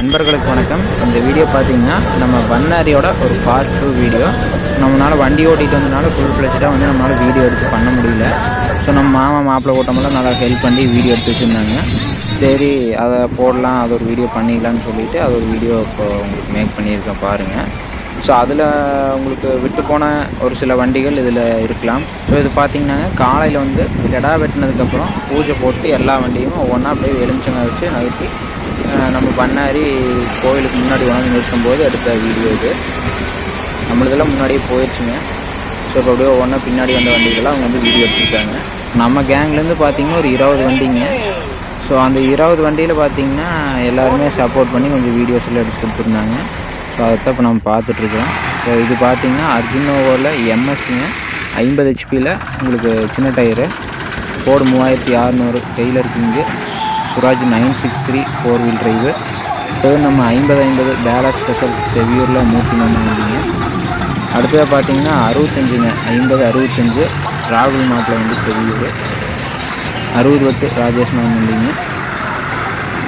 நண்பர்களுக்கு வணக்கம். இந்த வீடியோ பார்த்தீங்கன்னா நம்ம பண்ணாரியோட ஒரு பார்ட் டூ வீடியோ நம்மளால் வண்டி ஓட்டிகிட்டு வந்தனால ஃபுல் ஃப்ளெஜ்டாக வந்து நம்மளால் வீடியோ எடுத்து பண்ண முடியல. ஸோ நம்ம மாமா மாப்பிள்ளை ஓட்டமெல்லாம் நல்லா ஹெல்ப் பண்ணி வீடியோ எடுத்து வச்சுருந்தாங்க. சரி அதை போடலாம் அது ஒரு வீடியோ பண்ணிக்கலாம்னு சொல்லிவிட்டு அது ஒரு வீடியோ இப்போ உங்களுக்கு மேக் பண்ணியிருக்கேன் பாருங்கள் ஸோ அதில் உங்களுக்கு விட்டு போன ஒரு சில வண்டிகள் இதில் இருக்கலாம். ஸோ இது பார்த்தீங்கன்னா காலையில் வந்து கெடா வெட்டினதுக்கப்புறம் பூஜை போட்டு எல்லா வண்டியும் ஒவ்வொன்றா அப்படியே எலுமிச்சங்க வச்சு நகர்த்தி நம்ம பண்ணாரி கோயிலுக்கு முன்னாடி வந்து நிறுத்தும்போது எடுத்த வீடியோ இது. நம்மளதெல்லாம் முன்னாடியே போயிடுச்சுங்க ஸோ இப்போ அப்படியே ஒவ்வொன்றா பின்னாடி வந்த வண்டிகள்லாம் அவங்க வந்து வீடியோ எடுத்துருக்காங்க. நம்ம கேங்லேருந்து பார்த்திங்கன்னா ஒரு இருபது வண்டிங்க. ஸோ அந்த இருபது வண்டியில் பார்த்தீங்கன்னா எல்லாருமே சப்போர்ட் பண்ணி கொஞ்சம் வீடியோஸ் எல்லாம் எடுத்து கொடுத்துருந்தாங்க. ஸோ அதைத்தான் இப்போ நம்ம பார்த்துட்ருக்கோம். ஸோ இது பார்த்திங்கன்னா அர்ஜுனோவில் எம்எஸ்சிங்க ஐம்பது ஹெச்பியில் உங்களுக்கு சின்ன டயரு. ஃபோர்டு மூவாயிரத்தி அறநூறு tailor king Swaraj nine six three four wheel drive அடுத்தது நம்ம ஐம்பது ஐம்பது பேலா ஸ்பெஷல் செவியூரில் மூர்த்தி நம்பிங்க அடுத்ததாக பார்த்தீங்கன்னா அறுபத்தஞ்சுங்க. ஐம்பது அறுபத்தஞ்சு ராகுல் மாட்டில் வந்து செவியூர் அறுபது பத்து ராஜேஷ் மேம் வந்தீங்க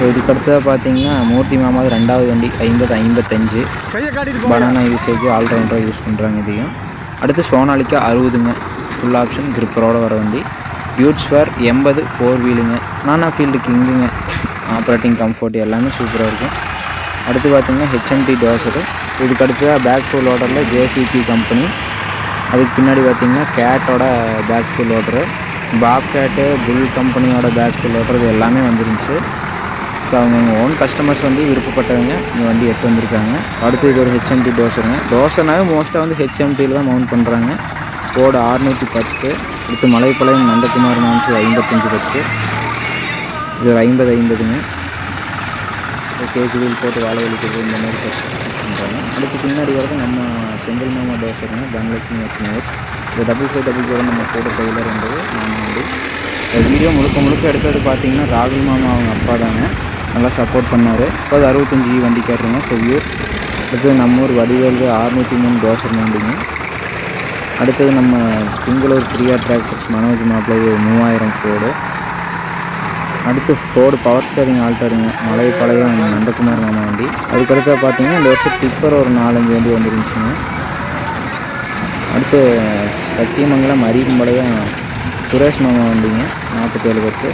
ஸோ இதுக்கு அடுத்ததாக பார்த்தீங்கன்னா மூர்த்தி மாமாவது ரெண்டாவது வண்டி ஐம்பது ஐம்பத்தஞ்சு. பனானா யூசேஜ் ஆல்ரவுண்டராக யூஸ் பண்ணுறாங்க இதையும். அடுத்து சோனாலிக்கா அறுபதுங்க. ஃபுல் ஆப்ஷன் கிரிப்பரோட வர வண்டி. டியூட்ஸ் ஃபேர் எண்பது ஃபோர் வீலுங்க நானா ஃபீல்டு கிங்குங்க ஆப்ரேட்டிங் கம்ஃபர்ட் எல்லாமே சூப்பராக இருக்கும். அடுத்து பார்த்தீங்கன்னா ஹெச்எம்டி டோசரு இதுக்கு அடுத்ததாக பேக் ஃபுல் லோடரில் ஜேசிபி கம்பெனி அதுக்கு பின்னாடி பார்த்தீங்கன்னா கேட்டோட bag full loader Bobcat புல் கம்பெனியோட பேக் ஃபுல் லோடர் இது எல்லாமே வந்துருந்துச்சு. ஸோ அவங்க ஓன் கஸ்டமர்ஸ் வந்து விருப்பப்பட்டவங்க இந்த வண்டி எடுத்து வந்திருக்காங்க. அடுத்து இது ஒரு ஹெச்எம்டி தோசைங்க தோசைனாவே மோஸ்ட்டாக வந்து ஹெச்எம்டியில் தான் மவுண்ட் பண்ணுறாங்க கோடு ஆறுநூற்றி பத்து அடுத்து மலைப்பாளையம் நந்தகுமார் மாம்சு ஐம்பத்தஞ்சு பத்து. இது ஒரு ஐம்பது ஐம்பதுங்க. கேஜி வீல் போட்டு வாழை வலிக்கிறது இந்த மாதிரி பண்ணுறாங்க அடுத்து பின்னாடி வரது நம்ம செந்தில் மாமா தோசைங்க தனலட்சுமி எக்ஸ்மோர்ஸ் இது டபுள் ஃபைவ் டபுள் ஜீரோ நம்ம கூட டெய்லர் என்பது. வந்து வண்டி வீடியோ முழுக்க முழுக்க எடுத்தது பார்த்தீங்கன்னா ராகுல் மாமா அவங்க அப்பா தாங்க. நல்லா சப்போர்ட் பண்ணார். இப்போ அது அறுபத்தஞ்சி e கேட்டுருங்க செவ்யூர் அடுத்தது நம்ம ஊர் வடிவேலு அறுநூற்றி மூணு டோசர் வண்டிங்க. அடுத்தது நம்ம திங்களூர் பிரியா டிராக்டர்ஸ் மனோஜ் மாப்பிள்ளை மூவாயிரம் ஃபோர்டு அடுத்து ஃபோர்டு பவர் ஸ்டேரிங் ஆல்டருங்க மலை பழையம் நந்தகுமார் மாமா வண்டி. அதுக்கடுத்து பார்த்தீங்கன்னா இந்த வருஷம் டிப்பர் ஒரு நாலஞ்சு வண்டி வந்துருந்துச்சுங்க. அடுத்து சத்தியமங்கலம் அரியம்பாளையம் சுரேஷ் மாமா வண்டிங்க நாற்பத்தேழு பேருக்கு.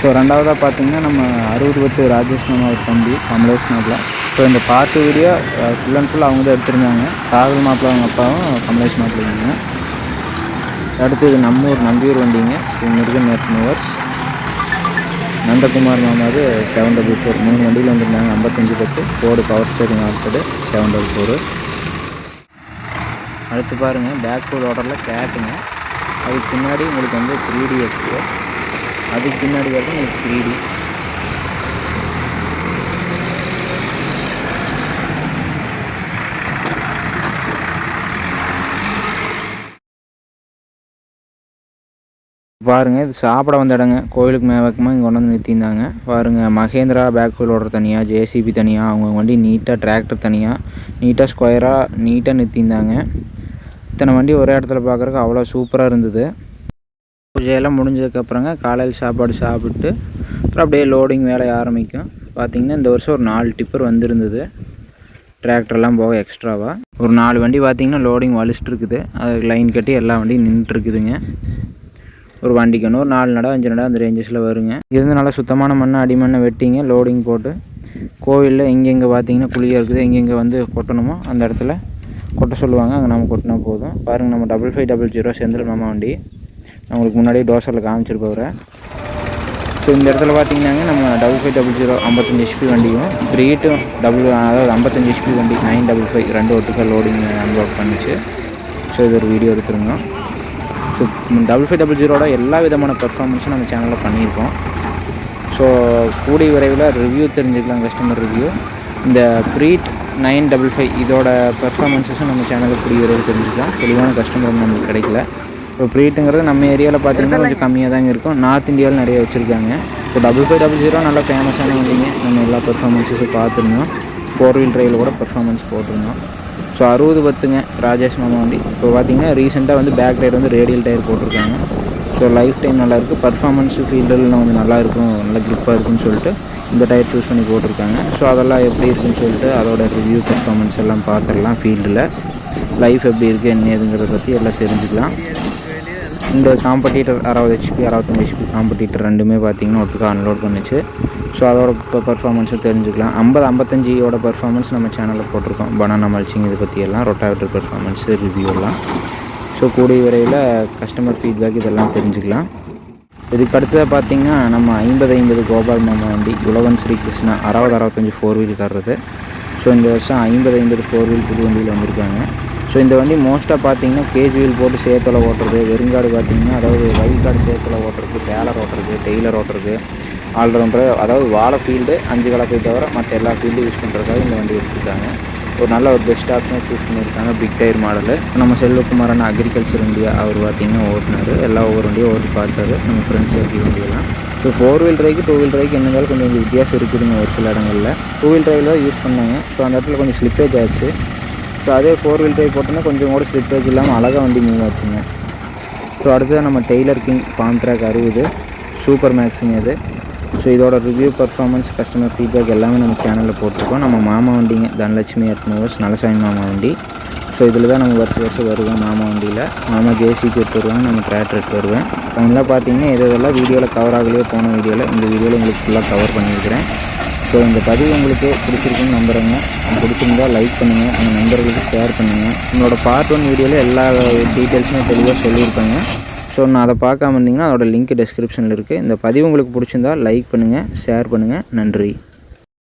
ஸோ ரெண்டாவதாக பார்த்தீங்கன்னா நம்ம அறுபது பத்து ராஜேஷ் மாமா ஒரு தம்பி கமலேஷ் மாப்பிள்ள ஸோ இந்த பாட்டு வீடியோ ஃபுல் அண்ட் ஃபுல் அவங்க தான் எடுத்திருந்தாங்க. ராகுல் மாப்பிள்ள அவங்க அப்பாவும் கமலேஷ் மாப்பிள்ளைங்க அடுத்து இது நம்ம ஊர் நம்பியூர் வண்டிங்க. ஸ்ரீ முருகன் நெட் மூவர்ஸ் நந்தகுமார் மாமாவது செவன் டபுள் ஃபோர் மூணு வண்டியில் வந்திருந்தாங்க. ஐம்பத்தஞ்சு பத்து. ஃபோர்டு பவர் ஸ்டேரிங் ஆல்டடு செவன் டபுள் ஃபோரு அடுத்து பாருங்கள் பேக் ஃபோர் ஆர்டரில் கேட்டுங்க. அதுக்கு பின்னாடி உங்களுக்கு வந்து த்ரீ டி எக்ஸு அதுக்கு பின்னாடி வந்து உங்களுக்கு த்ரீ டி பாருங்கள் இது சாப்பிட வந்த இடங்க. கோயிலுக்கு மேவக்கமாக இங்கே கொண்டு வந்து நிறுத்தியிருந்தாங்க. பாருங்கள் மகேந்திரா பேக் ஃபுல் ஓடுற தனியாக ஜேசிபி தனியாக அவங்க வண்டி நீட்டாக டிராக்டர் தனியாக நீட்டாக ஸ்கொயராக நீட்டாக நிறுத்தியிருந்தாங்க. இத்தனை வண்டி ஒரே இடத்துல பார்க்குறக்கு அவ்வளோ சூப்பராக இருந்தது. பூஜையெல்லாம் முடிஞ்சதுக்கப்புறங்க காலையில் சாப்பாடு சாப்பிட்டு அப்புறம் அப்படியே லோடிங் வேலையை ஆரம்பிக்கும். பார்த்தீங்கன்னா இந்த வருஷம் ஒரு நாலு டிப்பர் வந்திருந்தது. டிராக்டர்லாம் போக எக்ஸ்ட்ராவாக ஒரு நாலு வண்டி பார்த்தீங்கன்னா லோடிங் வலிச்சுட்டு இருக்குது அது லைன் கட்டி எல்லா வண்டியும் நின்றுட்டுருக்குதுங்க ஒரு வண்டிக்கு ஒன்று ஒரு நாலு நடை அஞ்சு நடை அந்த ரேஞ்சஸில் வருங்க. இது வந்து நல்லா சுத்தமான மண்ணை அடிமண்ணை வெட்டிங்க லோடிங் போட்டு. கோவிலில் எங்கெங்கே பார்த்தீங்கன்னா குழியாக இருக்குது எங்கெங்கே வந்து கொட்டணுமோ அந்த இடத்துல கொட்ட சொல்லுவாங்க. அங்கே நம்ம கொட்டினா போதும். பாருங்கள் நம்ம double five double zero Senthil மாமா வண்டி. நான் உங்களுக்கு முன்னாடியே டோசரில் காமிச்சிருப்பவரை. ஸோ இந்த இடத்துல பார்த்தீங்கன்னாங்க நம்ம டபுள் ஃபைவ் டபுள் ஜீரோ ஐம்பத்தஞ்சு ஹெச்பி வண்டியும் ப்ரீட்டும் டபுள் அதாவது ஐம்பத்தஞ்சு ஹெச்பி வண்டி நைன் டபுள் ஃபைவ் ரெண்டு ஒட்டுக்கா லோடிங் அன்லோட் பண்ணிச்சு. ஸோ இது ஒரு வீடியோ எடுத்துருந்தோம் ஸோ டபுள் ஃபைவ் டபுள் ஜீரோட எல்லா விதமான பெர்ஃபார்மன்ஸும் நம்ம சேனலில் பண்ணியிருக்கோம். ஸோ கூடிய விரைவில் ரிவ்யூ தெரிஞ்சுக்கலாம் கஸ்டமர் ரிவ்யூ இந்த ப்ரீட் நைன் டபுள் ஃபைவ் இதோட பெர்ஃபார்மன்ஸஸும் நம்ம சேனலுக்கு கூடிய விரைவில் தெரிஞ்சுக்கலாம். தெளிவான கஸ்டமர் நம்மளுக்கு கிடைக்கல. இப்போ ப்ரீட்டுங்கிறது நம்ம ஏரியாவில் பார்த்தீங்கன்னா கொஞ்சம் கம்மியாக தாங்க இருக்கும். நார்த் இந்தியாவில் நிறைய வச்சுருக்காங்க. இப்போ டபுள் ஃபைவ் டபுள் ஜீரோ நல்லா ஃபேமஸான வண்டிங்க. நம்ம எல்லா பெர்ஃபார்மன்ஸஸும் பார்த்துருந்தோம். ஃபோர் வீல் டிரைவில் கூட பெர்ஃபார்மன்ஸ் போட்டிருந்தோம். ஸோ அறுபது பத்துங்க ராஜேஷ் மாமா வண்டி. இப்போ பார்த்தீங்கன்னா ரீசெண்டாக வந்து பேக் டயர் வந்து ரேடியல் டயர் போட்டிருக்காங்க. ஸோ லைஃப் டைம் நல்லாயிருக்கு பர்ஃபார்மன்ஸு ஃபீல்டெல்லாம் வந்து நல்லா இருக்கும். நல்ல க்ரிப்பாக இருக்குன்னு சொல்லிட்டு இந்த டயர் சூஸ் பண்ணி போட்டிருக்காங்க. ஸோ அதெல்லாம் எப்படி இருக்குன்னு சொல்லிட்டு அதோட ரிவ்யூ பர்ஃபார்மன்ஸ் எல்லாம் பார்த்துடலாம் ஃபீல்டில் லைஃப் எப்படி இருக்குது என்ன ஏதுங்கிறத பற்றி எல்லாம் தெரிஞ்சுக்கலாம். இந்த காம்படிட்டர் அறுபது ஹெச்பி அறுபத்தஞ்சி ஹெச்பி காம்படிட்டர் ரெண்டுமே பார்த்திங்கன்னா ஒட்டுக்கா அன்லோட் பண்ணுச்சு. ஸோ அதோட இப்போ பர்ஃபார்மன்ஸும் தெரிஞ்சுக்கலாம். ஐம்பது ஐம்பத்தஞ்சியோட பர்ஃபார்மன்ஸ் நம்ம சேனலில் போட்டிருக்கோம். பனானா மல்ச்சிங் இதை பற்றி எல்லாம் ரொட்டாவேட்டர் பர்ஃபார்மன்ஸ் ரிவ்யூ எல்லாம். ஸோ கூடிய விரைவில் கஸ்டமர் ஃபீட்பேக் இதெல்லாம் தெரிஞ்சுக்கலாம். இதுக்கு அடுத்ததாக பார்த்தீங்கன்னா நம்ம ஐம்பது ஐம்பது கோபால் மாமா வண்டி உழவன் ஸ்ரீ கிருஷ்ணா அறுபது அறுபத்தஞ்சு ஃபோர் வீல் தர்றது ஸோ இந்த வருஷம் ஐம்பது ஐம்பது ஃபோர் வீல் புது வண்டியில் வந்திருக்காங்க. ஸோ இந்த வண்டி மோஸ்ட்டாக பார்த்தீங்கன்னா கேஜ் வீல் போட்டு சேத்தில் ஓட்டுறது வெறுங்காடு பார்த்தீங்கன்னா அதாவது வயல் காடு சேத்தில் ஓட்டுறது பேலர் ஓட்டுறது டெய்லர் ஓட்டுறது ஆல்ரவுண்டர் அதாவது வாழை ஃபீல்டு அஞ்சு கலப்பை தவிர மற்ற எல்லா ஃபீல்டும் யூஸ் பண்ணுறதுக்காக இந்த வண்டி எடுத்துருக்காங்க. ஒரு நல்ல ஒரு பெஸ்ட் ஆப்ஷனாக சூஸ் பண்ணியிருக்காங்க பிக் டயர் மாடலு நம்ம செல்வகுமாரான அக்ரிகல்ச்சர் இந்தியா அவர் பார்த்திங்கன்னா ஓட்டினார். எல்லா ஒவ்வொரு வண்டியும் ஓட்டி பார்த்தாரு. நம்ம ஃப்ரெண்ட்ஸ் சர்க்கிள் வண்டியெல்லாம். ஸோ ஃபோர் வீல் ட்ரைக்கு டூ வீல் ட்ரைக்கு என்ன கொஞ்சம் வித்தியாசம் இருக்குதுங்க ஒரு சில இடங்களில். டூ வீல் ட்ரைவில் யூஸ் பண்ணாங்க. ஸோ அந்த இடத்துல கொஞ்சம் ஸ்லிப்பேஜ் ஆச்சு. ஸோ அதே ஃபோர் வீல் ட்ரைவ் போட்டோன்னா கொஞ்சம் கூட ஸ்லிப்பேஜ் இல்லாமல் அழகாக வண்டி மூவ் ஆச்சுங்க. ஸோ அடுத்தது நம்ம டெய்லர் கிங் ஃபார்ம் ட்ராக் அறுபது சூப்பர் மேக்ஸுங்க இது ஸோ இதோட ரிவ்யூ பர்ஃபார்மன்ஸ் கஸ்டமர் ஃபீட்பேக் எல்லாமே நம்ம சேனலில் போட்டிருக்கோம். நம்ம மாமா வண்டிங்க தனலட்சுமி அட்மோவர்ஸ் நலசாமி மாமா வண்டி. ஸோ இதில் தான் நம்ம வருஷம் வருஷம் வருவோம் மாமா வண்டியில். மாமா ஜேசிக்கு எடுத்து வருவாங்க நம்ம டிராக்டர் எடுத்து வருவேன். அதெல்லாம் பார்த்தீங்கன்னா எது இதெல்லாம் வீடியோவில் கவர் ஆகலையோ போன வீடியோவில் இந்த வீடியோவில் உங்களுக்கு ஃபுல்லாக கவர் பண்ணியிருக்கிறேன். ஸோ இந்த பதிவு உங்களுக்கு பிடிச்சிருக்குன்னு நம்புகிறேங்க பிடிச்சிருந்தா லைக் பண்ணுங்கள் உங்கள் நண்பர்களுக்கு ஷேர் பண்ணுங்கள் உங்களோட பார்ட் ஒன் வீடியோவில் எல்லா டீட்டெயில்ஸுமே தெளிவாக சொல்லியிருப்பாங்க. ஸோ நான் அதை பார்க்காம இருந்தீங்கன்னா அதோட லிங்க் டிஸ்கிரிப்ஷனில் இருக்குது இந்த பதிவு உங்களுக்கு பிடிச்சிருந்தா லைக் பண்ணுங்கள் ஷேர் பண்ணுங்கள் நன்றி.